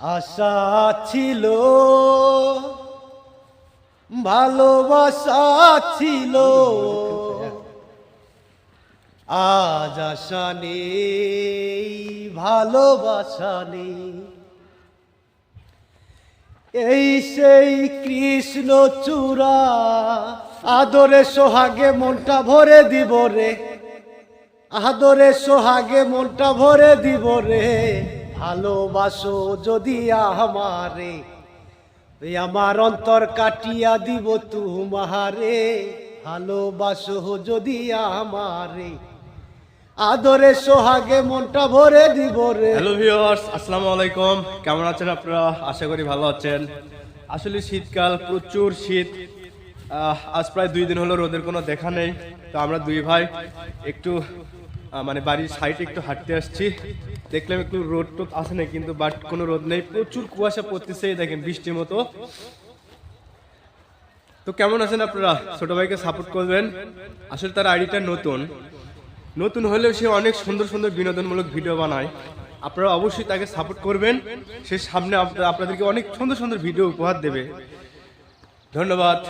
আশা ছিল, ভালোবাসা ছিল। আজ আশা নেই, ভালোবাসা নেই। এই সেই কৃষ্ণ চূড়া, আদরে সোহাগে মনটা ভরে দিব রে। আদরে সোহাগে মনটা ভরে দিব রে। ভালোবাসো যদি আমারে আমার অন্তর কাটিয়া দিব তুমারে। ভালোবাসো যদি আমারে, আদরে সোহাগে মনটা ভরে দিব রে। হ্যালো ভিউয়ার্স আসসালামু আলাইকুম। কেমন আছেন আপনারা? আশা করি ভালো আছেন। আসলে শীতকাল, প্রচুর শীত। আজ প্রায় দুই দিন হলো রোদের কোনো দেখা নেই। তো আমরা দুই ভাই একটু মানে বাড়ির সাইডে একটু হাঁটতে আসছি। দেখলাম একটু রোদ টোদ আসে না কিন্তু বাট কোনো রোদ নেই। প্রচুর কুয়াশা পড়তেছে দেখেন বৃষ্টির মতো। তো কেমন আছেন আপনারা? ছোট ভাইকে সাপোর্ট করবেন। আসলে তার আইডিটা নতুন। নতুন হলেও সে অনেক সুন্দর সুন্দর বিনোদনমূলক ভিডিও বানায়। আপনারা অবশ্যই তাকে সাপোর্ট করবেন। সে সামনে আপ- আপনাদেরকে অনেক সুন্দর সুন্দর ভিডিও উপহার দেবে। ধন্যবাদ।